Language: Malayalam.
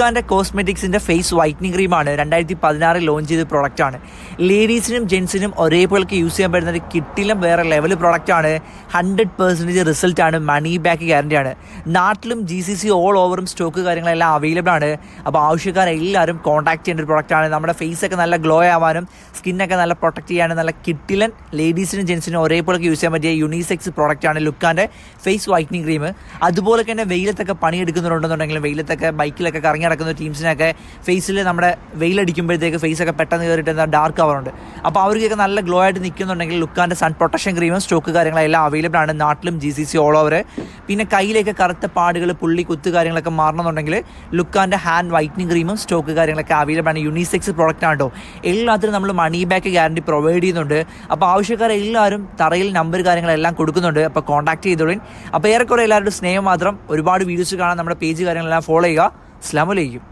ലുക്കാന്റെ കോസ്മെറ്റിക്സിന്റെ ഫേസ് വൈറ്റനിങ് ക്രീമാണ് രണ്ടായിരത്തി പതിനാറിൽ ലോഞ്ച് ചെയ്ത പ്രോഡക്റ്റാണ് ലേഡീസിനും ജെൻസിനും ഒരേപോലെക്ക് യൂസ് ചെയ്യാൻ പറ്റുന്ന ഒരു കിട്ടിലും വേറെ ലെവൽ പ്രോഡക്റ്റാണ് ഹൺഡ്രഡ് പെർസെന്റേജ് റിസൾട്ടാണ് മണി ബാക്ക് ഗ്യാരണ്ടിയാണ് നാട്ടിലും ജി സി സി ഓൾ ഓവറും സ്റ്റോക്ക് കാര്യങ്ങളെല്ലാം അവൈലബിൾ ആണ്. അപ്പോൾ ആവശ്യക്കാരെല്ലാവരും കോൺടാക്ട് ചെയ്യേണ്ട ഒരു പ്രോഡക്റ്റാണ് നമ്മുടെ ഫേസ് ഒക്കെ നല്ല ഗ്ലോ ആവാനും സ്കിന്നൊക്കെ നല്ല പ്രൊട്ടക്റ്റ് ചെയ്യാനും നല്ല കിട്ടിലൻ ലേഡീസിനും ജെൻസിനും ഒരേപോലെക്ക് യൂസ് ചെയ്യാൻ പറ്റിയ യുണീസെക്സ് പ്രോഡക്റ്റാണ് ലുക്കാന്റെ ഫേസ് വൈറ്റനിങ് ക്രീം അതുപോലെ തന്നെ വെയിലത്തൊക്കെ പണിയെടുക്കുന്നുണ്ടെന്നുണ്ടെങ്കിൽ വെയിലത്തൊക്കെ ബൈക്കിലൊക്കെ കറങ്ങി നടക്കുന്ന ടീംസിനൊക്കെ ഫേസിൽ നമ്മുടെ വെയിലടിക്കുമ്പോഴത്തേക്ക് ഫേസൊക്കെ പെട്ടെന്ന് കയറിയിട്ട് എന്താ ഡാർക്ക് ആവാറുണ്ട്. അപ്പോൾ അവർക്കൊക്കെ നല്ല ഗ്ലോ ആയിട്ട് നിൽക്കുന്നുണ്ടെങ്കിൽ ലുക്കാന്റെ സൺ പ്രൊട്ടക്ഷൻ ക്രീമും സ്റ്റോക്ക് കാര്യങ്ങളെല്ലാം അവൈലബിൾ ആണ്. നാട്ടിലും G C C all over പിന്നെ കയ്യിലേക്ക് കറുത്ത പാടുകൾ പുള്ളി കുത്ത് കാര്യങ്ങളൊക്കെ മാറണമെന്നുണ്ടെങ്കിൽ ലുക്കാന്റെ ഹാൻഡ് വൈറ്റനിങ് ക്രീമും സ്റ്റോക്ക് കാര്യങ്ങളൊക്കെ അവൈലബിൾ ആണ്. യൂണിസെക്സ് പ്രോഡക്റ്റ് ആണ് എല്ലാത്തിനും നമ്മൾ മണി ബാക്ക് ഗ്യാരണ്ടി പ്രൊവൈഡ് ചെയ്യുന്നുണ്ട്. അപ്പോൾ ആവശ്യക്കാരെ എല്ലാവരും തറയിൽ നമ്പർ കാര്യങ്ങളെല്ലാം കൊടുക്കുന്നുണ്ട്. അപ്പോൾ കോൺടാക്ട് ചെയ്തോളിൻ. അപ്പോൾ ഏറെക്കുറെ എല്ലാവരുടെ സ്നേഹം മാത്രം ഒരുപാട് വീഡിയോസ് കാണാൻ നമ്മുടെ പേജ് കാര്യങ്ങളെല്ലാം ഫോളോ ചെയ്യുക. അസ്ലാമലൈക്കും